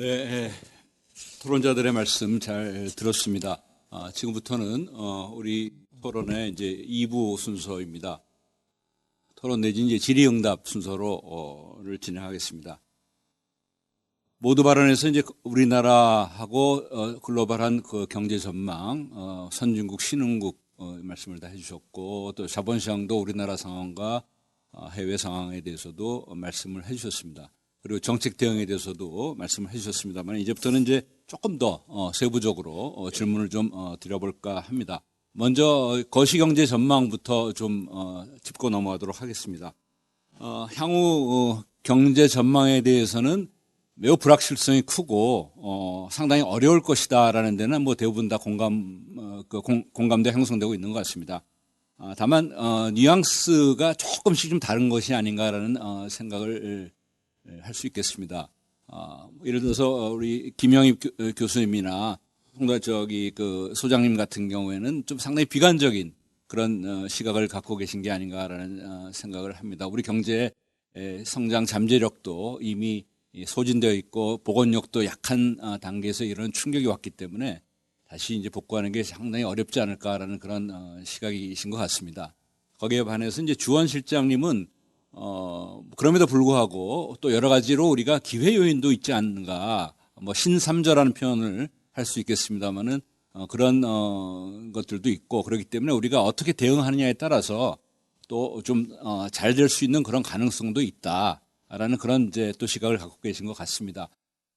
네, 예. 토론자들의 말씀 잘 들었습니다. 아, 지금부터는 어, 우리 토론의 이제 2부 순서입니다. 토론 내지 이제 질의응답 순서로를 진행하겠습니다. 모두 발언에서 이제 우리나라하고 어, 글로벌한 그 경제 전망, 어, 선진국, 신흥국 어, 말씀을 다 해주셨고 또 자본시장도 우리나라 상황과 어, 해외 상황에 대해서도 말씀을 해주셨습니다. 그리고 정책 대응에 대해서도 말씀을 해주셨습니다만 이제부터는 이제 조금 더 어, 세부적으로 어, 질문을 좀 어, 드려볼까 합니다. 먼저 거시경제 전망부터 좀 어, 짚고 넘어가도록 하겠습니다. 어, 향후 어, 경제 전망에 대해서는 매우 불확실성이 크고 어, 상당히 어려울 것이다라는 데는 뭐 대부분 다 공감 어, 그 공, 공감대 형성되고 있는 것 같습니다. 아, 다만 어, 뉘앙스가 조금씩 좀 다른 것이 아닌가라는 어, 생각을 할 수 있겠습니다. 아, 뭐 예를 들어서 어, 우리 김영입 교- 어, 교수님이나 홍다 저기 그 소장님 같은 경우에는 좀 상당히 비관적인 그런 어, 시각을 갖고 계신 게 아닌가라는 어, 생각을 합니다. 우리 경제의 에, 성장 잠재력도 이미 이 소진되어 있고 복원력도 약한 어, 단계에서 이런 충격이 왔기 때문에 다시 이제 복구하는 게 상당히 어렵지 않을까라는 그런 어, 시각이신 것 같습니다. 거기에 반해서 이제 주원 실장님은 어, 그럼에도 불구하고 또 여러 가지로 우리가 기회 요인도 있지 않는가, 뭐 신삼저라는 표현을 할 수 있겠습니다만은 어, 그런 어, 것들도 있고 그렇기 때문에 우리가 어떻게 대응하느냐에 따라서 또 좀 잘 될수 있는 그런 가능성도 있다라는 그런 이제 또 시각을 갖고 계신 것 같습니다.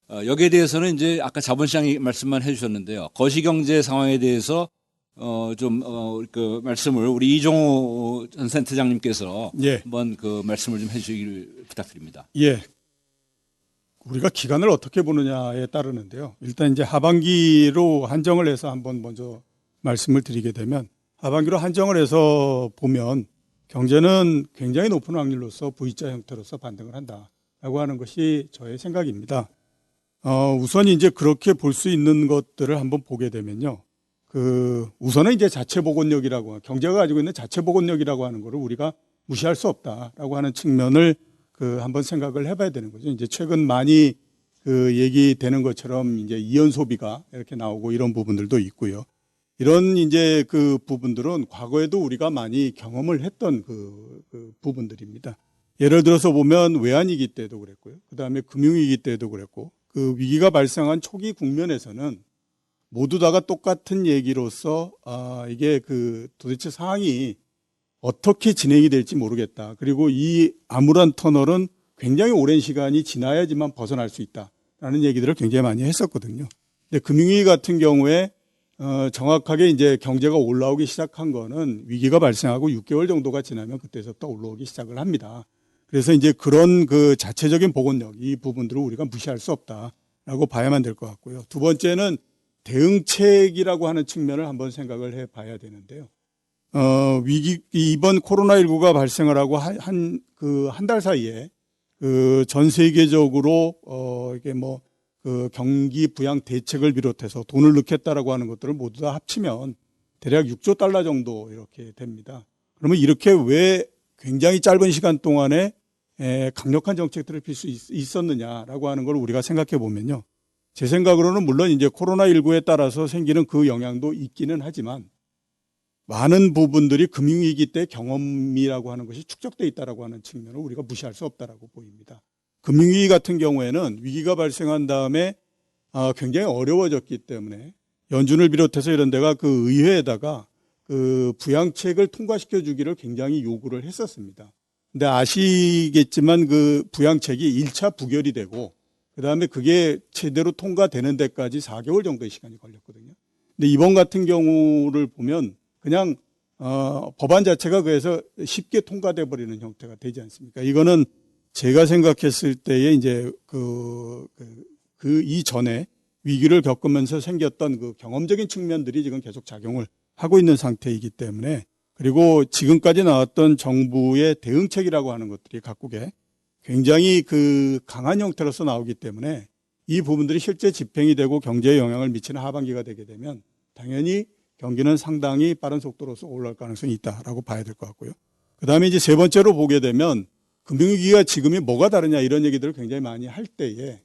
어, 여기에 대해서는 이제 아까 자본시장이 말씀만 해주셨는데요. 거시경제 상황에 대해서 어, 좀, 어, 그 말씀을 우리 이종호 전 센터장님께서 예. 한번 그 말씀을 좀 해주시길 부탁드립니다. 예. 우리가 기간을 어떻게 보느냐에 따르는데요. 일단 이제 하반기로 한정을 해서 한번 먼저 말씀을 드리게 되면 하반기로 한정을 해서 보면 경제는 굉장히 높은 확률로서 V자 형태로서 반등을 한다라고 하는 것이 저의 생각입니다. 어, 우선 이제 그렇게 볼 수 있는 것들을 한번 보게 되면요. 그 우선은 이제 자체 복원력이라고 경제가 가지고 있는 자체 복원력이라고 하는 거를 우리가 무시할 수 없다라고 하는 측면을 그 한번 생각을 해봐야 되는 거죠. 이제 최근 많이 그 얘기되는 것처럼 이제 이연 소비가 이렇게 나오고 이런 부분들도 있고요. 이런 이제 그 부분들은 과거에도 우리가 많이 경험을 했던 그, 그 부분들입니다. 예를 들어서 보면 외환위기 때도 그랬고요. 그 다음에 금융위기 때도 그랬고 그 위기가 발생한 초기 국면에서는 모두 다가 똑같은 얘기로서 아 이게 그 도대체 상황이 어떻게 진행이 될지 모르겠다. 그리고 이 암울한 터널은 굉장히 오랜 시간이 지나야지만 벗어날 수 있다라는 얘기들을 굉장히 많이 했었거든요. 근데 금융위기 같은 경우에 어, 정확하게 이제 경제가 올라오기 시작한 거는 위기가 발생하고 6개월 정도가 지나면 그때서부터 올라오기 시작을 합니다. 그래서 이제 그런 그 자체적인 복원력 이 부분들을 우리가 무시할 수 없다라고 봐야만 될 것 같고요. 두 번째는 대응책이라고 하는 측면을 한번 생각을 해 봐야 되는데요. 어, 위기, 이번 코로나19가 발생을 하고 한, 그, 한 달 사이에 그 전 세계적으로, 어, 이게 뭐, 그 경기 부양 대책을 비롯해서 돈을 넣겠다라고 하는 것들을 모두 다 합치면 대략 6조 달러 정도 이렇게 됩니다. 그러면 이렇게 왜 굉장히 짧은 시간 동안에 에, 강력한 정책들을 필 수 있었느냐라고 하는 걸 우리가 생각해 보면요. 제 생각으로는 물론 이제 코로나19에 따라서 생기는 그 영향도 있기는 하지만 많은 부분들이 금융위기 때 경험이라고 하는 것이 축적돼 있다라고 하는 측면을 우리가 무시할 수 없다라고 보입니다. 금융위기 같은 경우에는 위기가 발생한 다음에 아, 굉장히 어려워졌기 때문에 연준을 비롯해서 이런 데가 그 의회에다가 그 부양책을 통과시켜 주기를 굉장히 요구를 했었습니다. 근데 아시겠지만 그 부양책이 1차 부결이 되고 그 다음에 그게 제대로 통과되는 데까지 4개월 정도의 시간이 걸렸거든요. 근데 이번 같은 경우를 보면 그냥 어, 법안 자체가 그래서 쉽게 통과돼 버리는 형태가 되지 않습니까? 이거는 제가 생각했을 때에 이제 그, 그, 그 이전에 위기를 겪으면서 생겼던 그 경험적인 측면들이 지금 계속 작용을 하고 있는 상태이기 때문에 그리고 지금까지 나왔던 정부의 대응책이라고 하는 것들이 각국에 굉장히 그 강한 형태로서 나오기 때문에 이 부분들이 실제 집행이 되고 경제에 영향을 미치는 하반기가 되게 되면 당연히 경기는 상당히 빠른 속도로서 올라갈 가능성이 있다라고 봐야 될 것 같고요. 그 다음에 이제 세 번째로 보게 되면 금융위기가 지금이 뭐가 다르냐 이런 얘기들을 굉장히 많이 할 때에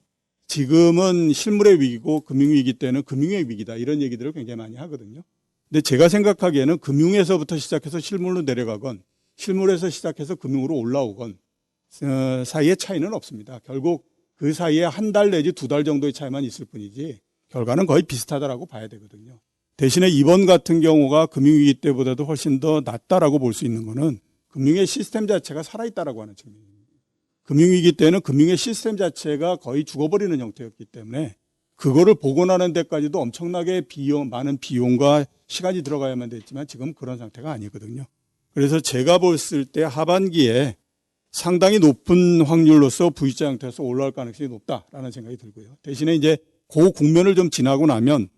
지금은 실물의 위기고 금융위기 때는 금융의 위기다 이런 얘기들을 굉장히 많이 하거든요. 근데 제가 생각하기에는 금융에서부터 시작해서 실물로 내려가건 실물에서 시작해서 금융으로 올라오건 어, 사이의 차이는 없습니다. 결국 그 사이에 한 달 내지 두 달 정도의 차이만 있을 뿐이지 결과는 거의 비슷하다라고 봐야 되거든요. 대신에 이번 같은 경우가 금융위기 때보다도 훨씬 더 낫다라고 볼 수 있는 거는 금융의 시스템 자체가 살아있다라고 하는 측면입니다. 금융위기 때는 금융의 시스템 자체가 거의 죽어버리는 형태였기 때문에 그거를 복원하는 데까지도 엄청나게 비용, 많은 비용과 시간이 들어가야만 됐지만 지금 그런 상태가 아니거든요. 그래서 제가 봤을 때 하반기에 상당히 높은 확률로서 V자 형태에서 올라올 가능성이 높다라는 생각이 들고요. 대신에 이제 그 국면을 좀 지나고 나면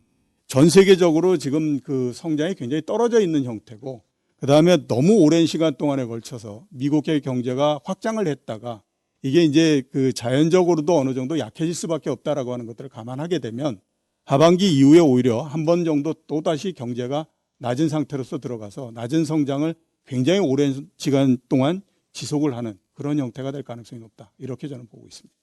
전 세계적으로 지금 그 성장이 굉장히 떨어져 있는 형태고 그 다음에 너무 오랜 시간 동안에 걸쳐서 미국의 경제가 확장을 했다가 이게 이제 그 자연적으로도 어느 정도 약해질 수밖에 없다라고 하는 것들을 감안하게 되면 하반기 이후에 오히려 한 번 정도 또 다시 경제가 낮은 상태로서 들어가서 낮은 성장을 굉장히 오랜 시간 동안 지속을 하는 그런 형태가 될 가능성이 높다. 이렇게 저는 보고 있습니다.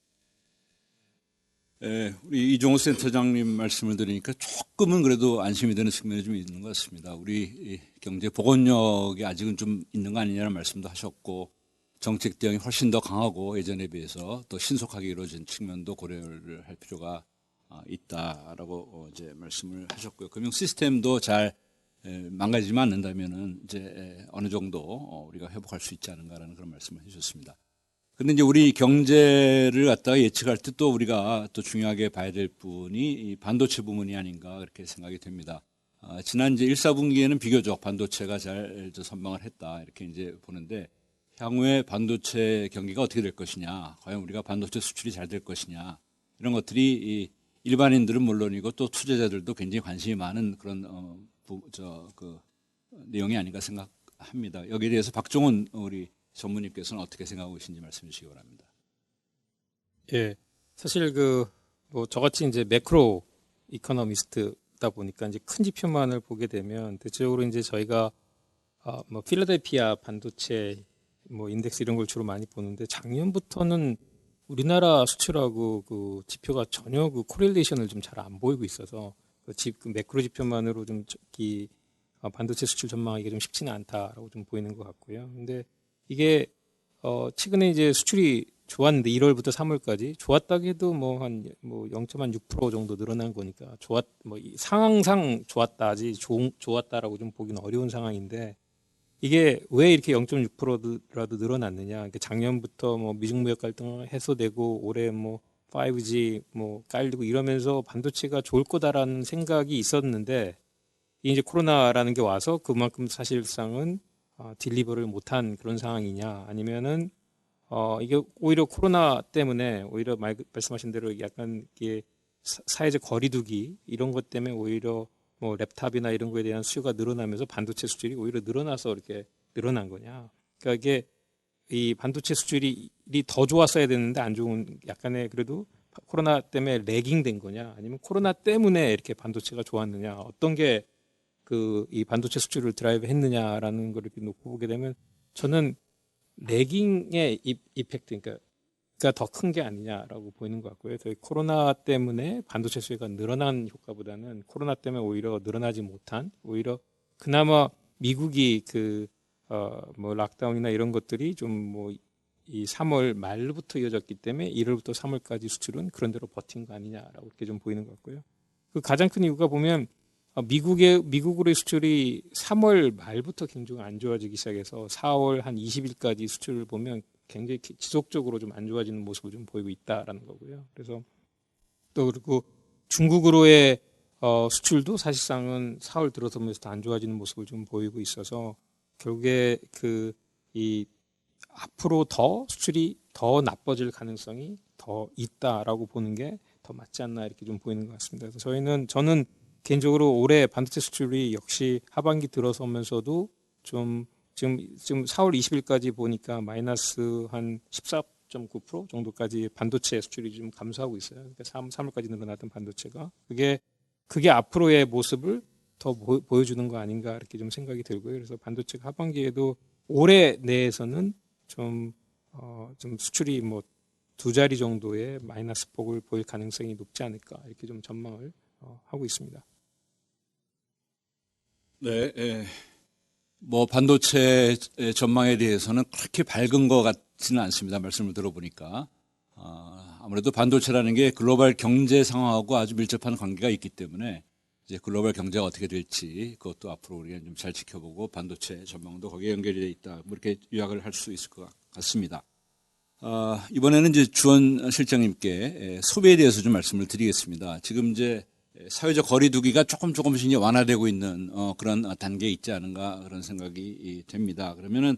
예, 우리 이종호 센터장님 말씀을 들으니까 조금은 그래도 안심이 되는 측면이 좀 있는 것 같습니다. 우리 이 경제 복원력이 아직은 좀 있는 거 아니냐는 말씀도 하셨고 정책 대응이 훨씬 더 강하고 예전에 비해서 더 신속하게 이루어진 측면도 고려를 할 필요가 아, 있다라고 어, 이제 말씀을 하셨고요. 금융 시스템도 잘 에, 망가지지 않는다면은 이제 에, 어느 정도 어, 우리가 회복할 수 있지 않은가라는 그런 말씀을 해주셨습니다. 근데 이제 우리 경제를 갖다가 예측할 때 또 우리가 또 중요하게 봐야 될 부분이 이 반도체 부문이 아닌가 그렇게 생각이 됩니다. 아, 지난 이제 1, 4분기에는 비교적 반도체가 잘저 선방을 했다 이렇게 이제 보는데 향후에 반도체 경기가 어떻게 될 것이냐, 과연 우리가 반도체 수출이 잘 될 것이냐 이런 것들이 이 일반인들은 물론이고 또 투자자들도 굉장히 관심이 많은 그런 어, 저그 내용이 아닌가 생각합니다. 여기에 대해서 박종훈 우리 전무님께서는 어떻게 생각하고 계신지 말씀해 주시기 바랍니다. 예. 사실 그, 뭐, 저같이 이제 매크로 이코노미스트다 보니까 이제 큰 지표만을 보게 되면 대체적으로 이제 저희가 아, 뭐, 필라델피아 반도체 뭐, 인덱스 이런 걸 주로 많이 보는데 작년부터는 우리나라 수출하고 그 지표가 전혀 그 코릴레이션을 좀 잘 안 보이고 있어서 그 집, 그 매크로 지표만으로 좀이 반도체 수출 전망하기가 좀 쉽지는 않다라고 좀 보이는 것 같고요. 근데 이게 어 최근에 이제 수출이 좋았는데 1월부터 3월까지 좋았다고 해도 뭐 한 뭐 0.6% 정도 늘어난 거니까 좋았 뭐이 상황상 좋았다지 좋, 좋았다라고 좀 보기는 어려운 상황인데 이게 왜 이렇게 0.6%라도 늘어났느냐? 그러니까 작년부터 뭐 미중 무역 갈등 해소되고 올해 뭐 5G 뭐 깔리고 이러면서 반도체가 좋을 거다라는 생각이 있었는데 이제 코로나라는 게 와서 그만큼 사실상은 어, 딜리버를 못한 그런 상황이냐 아니면은 어 이게 오히려 코로나 때문에 오히려 말, 말씀하신 대로 약간 이게 사- 사회적 거리두기 이런 것 때문에 오히려 뭐 랩탑이나 이런 거에 대한 수요가 늘어나면서 반도체 수출이 오히려 늘어나서 이렇게 늘어난 거냐. 그러니까 이게 이 반도체 수출이 더 좋았어야 되는데 안 좋은 약간의 그래도 코로나 때문에 레깅 된 거냐 아니면 코로나 때문에 이렇게 반도체가 좋았느냐 어떤 게 그 이 반도체 수출을 드라이브 했느냐라는 걸 이렇게 놓고 보게 되면 저는 레깅의 이, 이펙트 그러니까 더큰 게 아니냐라고 보이는 것 같고요. 저희 코로나 때문에 반도체 수요가 늘어난 효과보다는 코로나 때문에 오히려 늘어나지 못한 오히려 그나마 미국이 그 어뭐 락다운이나 이런 것들이 좀뭐 이 3월 말부터 이어졌기 때문에 1월부터 3월까지 수출은 그런 대로 버틴 거 아니냐라고 이렇게 좀 보이는 것 같고요. 그 가장 큰 이유가 보면 어, 미국의 미국으로의 수출이 3월 말부터 굉장히 안 좋아지기 시작해서 4월 한 20일까지 수출을 보면 굉장히 기- 지속적으로 좀 안 좋아지는 모습을 좀 보이고 있다라는 거고요. 그래서 또 그리고 중국으로의 어, 수출도 사실상은 4월 들어서면서 더안 좋아지는 모습을 좀 보이고 있어서 결국에 그 이 앞으로 더 수출이 더 나빠질 가능성이 더 있다라고 보는 게 더 맞지 않나 이렇게 좀 보이는 것 같습니다. 그래서 저희는 저는 개인적으로 올해 반도체 수출이 역시 하반기 들어서면서도 좀 지금 지금 4월 20일까지 보니까 마이너스 한 14.9% 정도까지 반도체 수출이 좀 감소하고 있어요. 그러니까 3, 3월까지 늘어났던 반도체가 그게 그게 앞으로의 모습을 더 보, 보여주는 거 아닌가 이렇게 좀 생각이 들고요. 그래서 반도체가 하반기에도 올해 내에서는 좀, 어, 좀 수출이 뭐 두 자리 정도의 마이너스 폭을 보일 가능성이 높지 않을까 이렇게 좀 전망을 어, 하고 있습니다. 네, 예. 뭐 반도체 전망에 대해서는 그렇게 밝은 것 같지는 않습니다. 말씀을 들어보니까 아, 아무래도 반도체라는 게 글로벌 경제 상황하고 아주 밀접한 관계가 있기 때문에 이제 글로벌 경제가 어떻게 될지 그것도 앞으로 우리가 좀 잘 지켜보고 반도체 전망도 거기에 연결이 돼 있다. 뭐 이렇게 요약을 할 수 있을 것 같습니다. 아, 이번에는 이제 주원 실장님께 에, 소비에 대해서 좀 말씀을 드리겠습니다. 지금 이제 사회적 거리두기가 조금 조금씩 완화되고 있는 어, 그런 단계에 있지 않은가 그런 생각이 이, 됩니다. 그러면은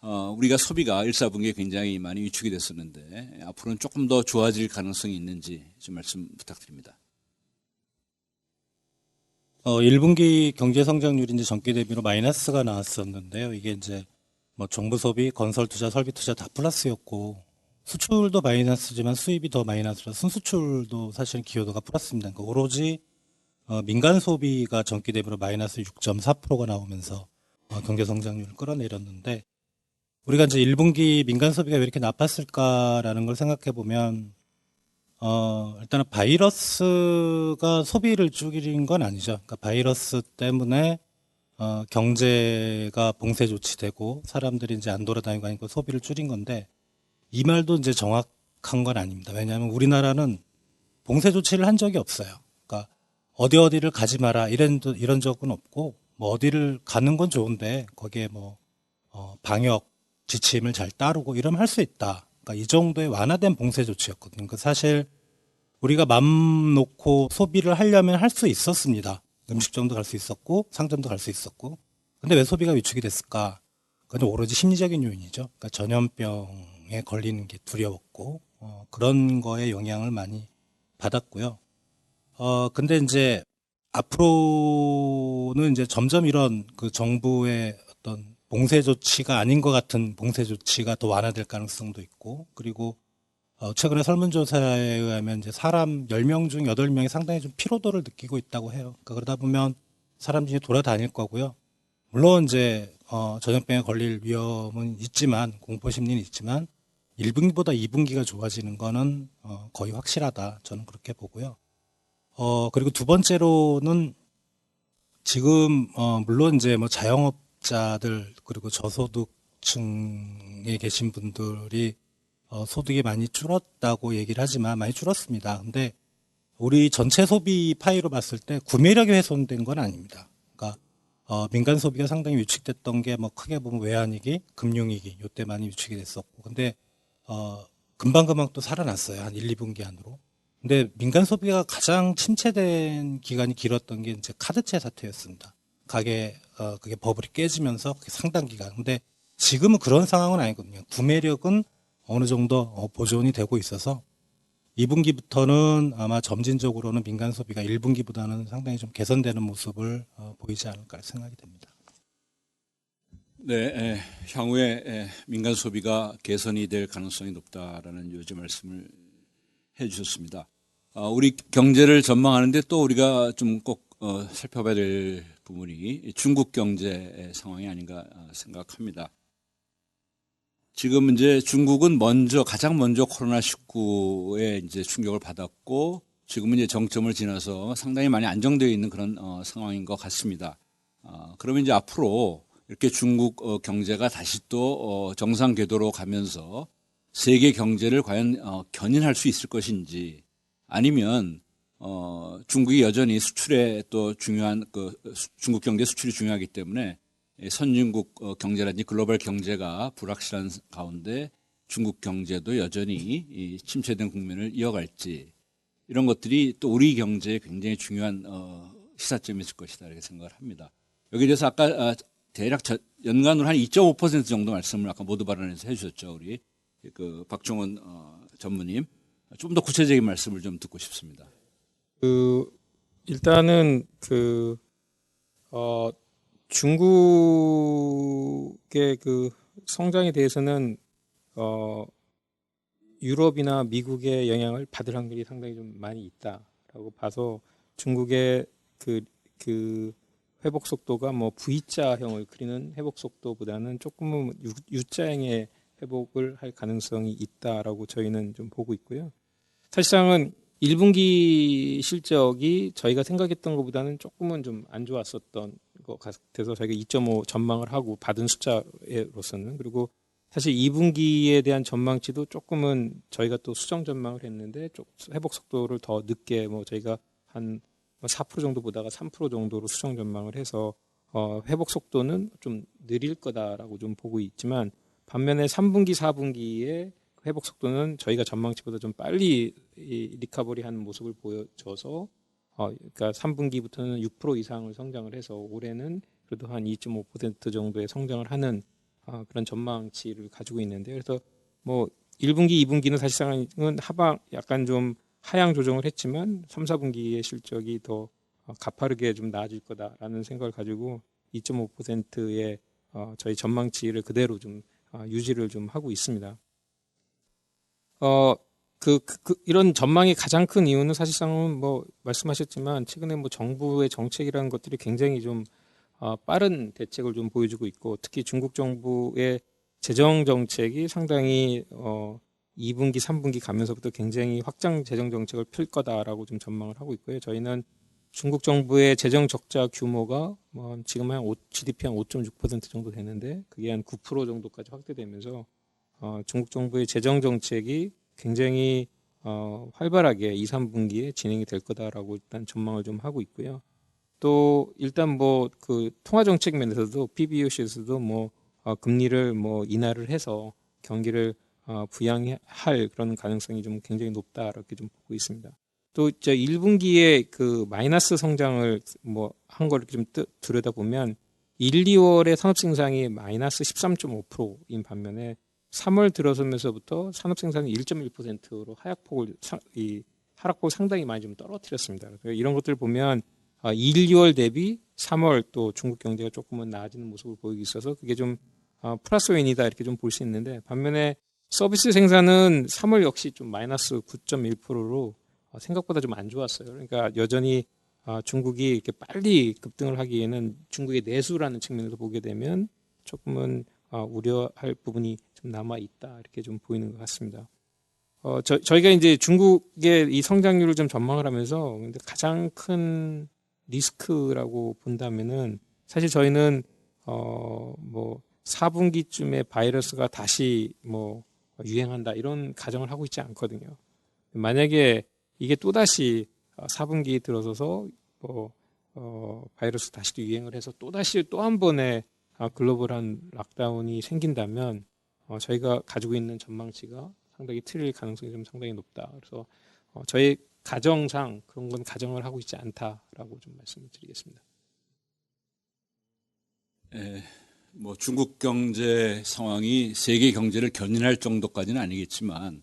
어, 우리가 소비가 1, 4분기에 굉장히 많이 위축이 됐었는데 앞으로는 조금 더 좋아질 가능성이 있는지 좀 말씀 부탁드립니다. 어, 1분기 경제 성장률이 이제 전기 대비로 마이너스가 나왔었는데요. 이게 이제 뭐 정부 소비, 건설 투자, 설비 투자 다 플러스였고 수출도 마이너스지만 수입이 더 마이너스라 순수출도 사실 기여도가 플러스입니다. 그러니까 오로지 어, 민간 소비가 전기 대비로 마이너스 6.4%가 나오면서 어, 경제 성장률을 끌어내렸는데 우리가 이제 1분기 민간 소비가 왜 이렇게 나빴을까라는 걸 생각해 보면 어, 일단은 바이러스가 소비를 줄인 건 아니죠. 그러니까 바이러스 때문에 어, 경제가 봉쇄 조치되고 사람들이 이제 안 돌아다니고 하니까 소비를 줄인 건데 이 말도 이제 정확한 건 아닙니다. 왜냐하면 우리나라는 봉쇄 조치를 한 적이 없어요. 그러니까 어디 어디를 가지 마라 이런 이런 적은 없고 뭐 어디를 가는 건 좋은데 거기에 뭐 어, 방역 지침을 잘 따르고 이러면 할 수 있다. 그러니까 이 정도의 완화된 봉쇄 조치였거든요. 그 사실 우리가 맘 놓고 소비를 하려면 할 수 있었습니다. 음식점도 갈 수 있었고 상점도 갈 수 있었고. 근데 왜 소비가 위축이 됐을까? 그건 오로지 심리적인 요인이죠. 그러니까 전염병에 걸리는 게 두려웠고 어, 그런 거에 영향을 많이 받았고요. 어 근데 이제 앞으로는 이제 점점 이런 그 정부의 어떤 봉쇄 조치가 아닌 것 같은 봉쇄 조치가 더 완화될 가능성도 있고 그리고 어, 최근에 설문조사에 의하면 이제 사람 10명 중 8명이 상당히 좀 피로도를 느끼고 있다고 해요. 그러니까 그러다 보면 사람들이 돌아다닐 거고요. 물론 이제 어, 전염병에 걸릴 위험은 있지만 공포 심리는 있지만 1분기보다 2분기가 좋아지는 거는 어, 거의 확실하다. 저는 그렇게 보고요. 어, 그리고 두 번째로는 지금 어, 물론 이제 뭐 자영업 자들 그리고 저소득층에 계신 분들이 어, 소득이 많이 줄었다고 얘기를 하지만 많이 줄었습니다. 근데 우리 전체 소비 파이로 봤을 때 구매력이 훼손된 건 아닙니다. 그러니까 어, 민간 소비가 상당히 위축됐던 게 뭐 크게 보면 외환위기, 금융위기 요때 많이 위축이 됐었고 근데 어, 금방금방 또 살아났어요. 한 1, 2분기 안으로. 근데 민간 소비가 가장 침체된 기간이 길었던 게 이제 카드채 사태였습니다. 가게 어, 그게 버블이 깨지면서 상당 기간. 근데 지금은 그런 상황은 아니거든요. 구매력은 어느 정도 어, 보존이 되고 있어서 2분기부터는 아마 점진적으로는 민간 소비가 1분기보다는 상당히 좀 개선되는 모습을 어, 보이지 않을까 생각이 됩니다. 네, 에, 향후에 에, 민간 소비가 개선이 될 가능성이 높다라는 요즘 말씀을 해주셨습니다. 아, 우리 경제를 전망하는데 또 우리가 좀 꼭 어, 살펴봐야 될 부분이 중국 경제 상황이 아닌가 어, 생각합니다. 지금 이제 중국은 먼저 가장 먼저 코로나 19에 이제 충격을 받았고 지금은 이제 정점을 지나서 상당히 많이 안정되어 있는 그런 어, 상황인 것 같습니다. 어, 그러면 이제 앞으로 이렇게 중국 어, 경제가 다시 또 어, 정상 궤도로 가면서 세계 경제를 과연 어, 견인할 수 있을 것인지 아니면 어, 중국이 여전히 수출에 또 중요한 그 수- 중국 경제 수출이 중요하기 때문에 이 선진국 어, 경제라든지 글로벌 경제가 불확실한 가운데 중국 경제도 여전히 이 침체된 국면을 이어갈지 이런 것들이 또 우리 경제에 굉장히 중요한 어, 시사점이 있을 것이다 이렇게 생각을 합니다. 여기에 대해서 아까 아, 대략 저- 연간으로 한 2.5% 정도 말씀을 아까 모두 발언에서 해주셨죠 우리 그 박종원 어, 전무님 좀 더 구체적인 말씀을 좀 듣고 싶습니다. 그 일단은 그 어, 중국의 그 성장에 대해서는 어, 유럽이나 미국의 영향을 받을 확률이 상당히 좀 많이 있다라고 봐서 중국의 그, 그 회복 속도가 뭐 V자형을 그리는 회복 속도보다는 조금은 유, U자형의 회복을 할 가능성이 있다라고 저희는 좀 보고 있고요. 사실상은 1분기 실적이 저희가 생각했던 것보다는 조금은 좀 안 좋았었던 것 같아서 저희가 2.5 전망을 하고 받은 숫자로서는 그리고 사실 2분기에 대한 전망치도 조금은 저희가 또 수정 전망을 했는데 좀 회복 속도를 더 늦게 뭐 저희가 한 4% 정도 보다가 3% 정도로 수정 전망을 해서 어, 회복 속도는 좀 느릴 거다라고 좀 보고 있지만 반면에 3분기, 4분기에 회복 속도는 저희가 전망치보다 좀 빨리 이 리카버리 하는 모습을 보여줘서 어, 그러니까 3분기부터는 6% 이상을 성장을 해서 올해는 그래도 한 2.5% 정도의 성장을 하는 아, 그런 전망치를 가지고 있는데 그래서 뭐 1분기, 2분기는 사실상은 하방 약간 좀 하향 조정을 했지만 3, 4분기의 실적이 더 어, 가파르게 좀 나아질 거다라는 생각을 가지고 2.5%의 어, 저희 전망치를 그대로 좀 어, 유지를 좀 하고 있습니다. 어, 그, 그, 그 이런 전망의 가장 큰 이유는 사실상은 뭐 말씀하셨지만 최근에 뭐 정부의 정책이라는 것들이 굉장히 좀 어, 빠른 대책을 좀 보여주고 있고 특히 중국 정부의 재정 정책이 상당히 어, 2분기, 3분기 가면서부터 굉장히 확장 재정 정책을 펼 거다라고 좀 전망을 하고 있고요. 저희는 중국 정부의 재정 적자 규모가 뭐 지금 한 5, GDP 한 5.6% 정도 되는데 그게 한 9% 정도까지 확대되면서 어, 중국 정부의 재정 정책이 굉장히 어, 활발하게 2, 3분기에 진행이 될 거다라고 일단 전망을 좀 하고 있고요. 또 일단 뭐 그 통화 정책 면에서도 PBOC에서도 뭐 어, 금리를 뭐 인하를 해서 경기를 어, 부양할 그런 가능성이 좀 굉장히 높다 이렇게 좀 보고 있습니다. 또저 1분기에 그 마이너스 성장을 뭐 한 걸 좀 들여다 보면 1, 2월의 산업 생산이 마이너스 13.5%인 반면에 3월 들어서면서부터 산업 생산이 1.1%로 하락폭을 사- 이 하락폭을 상당히 많이 좀 떨어뜨렸습니다. 이런 것들 을 보면 아, 1, 2월 대비 3월 또 중국 경제가 조금은 나아지는 모습을 보이고 있어서 그게 좀 아, 플러스 요인이다 이렇게 좀 볼 수 있는데 반면에 서비스 생산은 3월 역시 좀 마이너스 9.1%로 아, 생각보다 좀 안 좋았어요. 그러니까 여전히 아, 중국이 이렇게 빨리 급등을 하기에는 중국의 내수라는 측면에서 보게 되면 조금은 아, 우려할 부분이 좀 남아 있다 이렇게 좀 보이는 것 같습니다. 어, 저, 저희가 이제 중국의 이 성장률을 좀 전망을 하면서 근데 가장 큰 리스크라고 본다면은 사실 저희는 어 뭐 4분기쯤에 바이러스가 다시 뭐 유행한다 이런 가정을 하고 있지 않거든요. 만약에 이게 또 다시 4분기 들어서서 뭐 어, 바이러스 다시 또 유행을 해서 또 다시 또 한 번의 아, 글로벌한 락다운이 생긴다면 어, 저희가 가지고 있는 전망치가 상당히 틀릴 가능성이 좀 상당히 높다. 그래서 어, 저희 가정상 그런 건 가정을 하고 있지 않다라고 좀 말씀을 드리겠습니다. 에, 뭐 중국 경제 상황이 세계 경제를 견인할 정도까지는 아니겠지만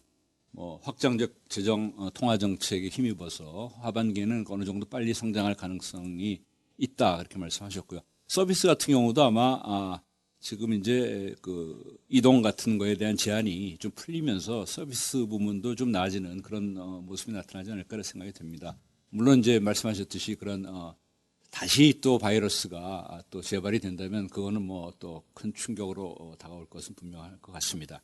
뭐 확장적 재정 어, 통화 정책에 힘입어서 하반기에는 어느 정도 빨리 성장할 가능성이 있다 그렇게 말씀하셨고요. 서비스 같은 경우도 아마 아, 지금 이제 그 이동 같은 거에 대한 제한이 좀 풀리면서 서비스 부문도 좀 나아지는 그런 어, 모습이 나타나지 않을까 생각이 듭니다. 물론 이제 말씀하셨듯이 그런 어, 다시 또 바이러스가 또 재발이 된다면 그거는 뭐 또 큰 충격으로 어, 다가올 것은 분명할 것 같습니다.